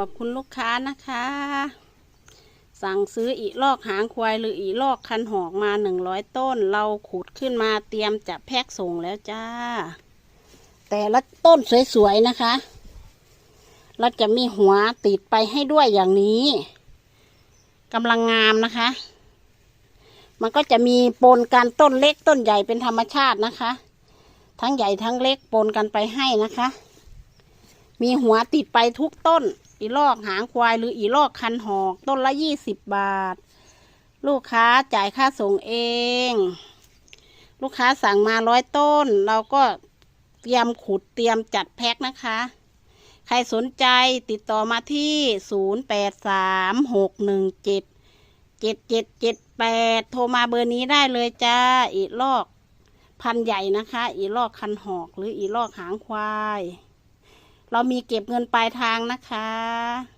ขอบคุณลูกค้านะคะ สั่งซื้ออีลอกหางควายหรืออีลอกคันหอกมาหนึ่งร้อยต้น เราขุดขึ้นมาเตรียมจะแพ็กส่งแล้วจ้า แต่ละต้นสวยๆนะคะ เราจะมีหัวติดไปให้ด้วยอย่างนี้กำลังงามนะคะ มันก็จะมีปนกันต้นเล็กต้นใหญ่เป็นธรรมชาตินะคะ ทั้งใหญ่ทั้งเล็กปนกันไปให้นะคะ มีหัวติดไปทุกต้น อีลอกหางควายหรืออีลอกคันหอก ต้นละยี่สิบบาท ลูกค้าจ่ายค่าส่งเอง ลูกค้าสั่งมาร้อยต้น เราก็เตรียมขุดเตรียมจัดแพ็คนะคะ ใครสนใจติดต่อมาที่ศูนย์แปดสามหกหนึ่งเจ็ดเจ็ดเจ็ดเจ็ดแปดโทรมาเบอร์นี้ได้เลยจ้า อีลอกพันใหญ่นะคะ อีลอกคันหอกหรืออีลอกหางควาย เรามีเก็บเงินปลายทางนะคะ